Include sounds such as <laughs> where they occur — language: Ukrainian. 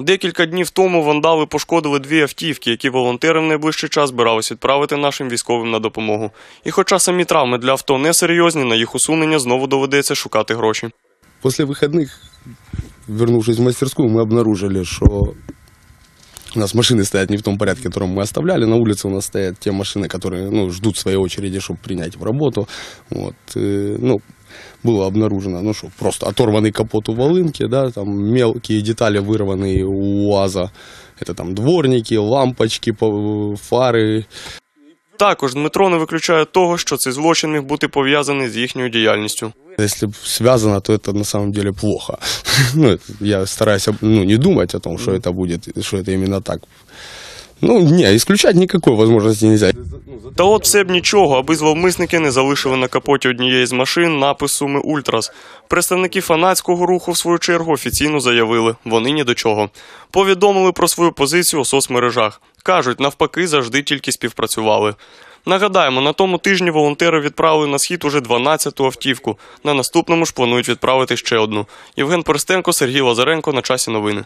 Декілька днів тому вандали пошкодили дві автівки, які волонтери в найближчий час збирались відправити нашим військовим на допомогу. І хоча самі травми для авто не серйозні, на їх усунення знову доведеться шукати гроші. После выходных, вернувшись в мастерскую, мы обнаружили, что у нас машины стоят не в том порядке, которым мы оставляли. На улице у нас стоят те машины, которые ну, ждут своей очереди, чтобы принять в работу. Вот, э, ну, было обнаружено, ну что, просто оторванный капот у волынки, да, там мелкие детали вырванные у УАЗа. Это там дворники, лампочки, по- фары, Також Дмитро не виключає того, що цей злочин міг бути пов'язаний з їхньою діяльністю. Если б связано, то это на самом деле плохо. <laughs> ну, это я стараюсь об- ну, не думать о том, что это будет, что это именно так. Ну, не, исключать никакой возможности нельзя. Та от все б нічого, аби зловмисники не залишили на капоті однієї з машин напис суми Ультрас. Представники фанатського руху, в свою чергу, офіційно заявили, вони ні до чого. Повідомили про свою позицію у соцмережах. Кажуть, навпаки, завжди тільки співпрацювали. Нагадаємо, на тому тижні волонтери відправили на схід уже 12-ту автівку. На наступному ж планують відправити ще одну. Євген Перстенко, Сергій Лазаренко на часі новини.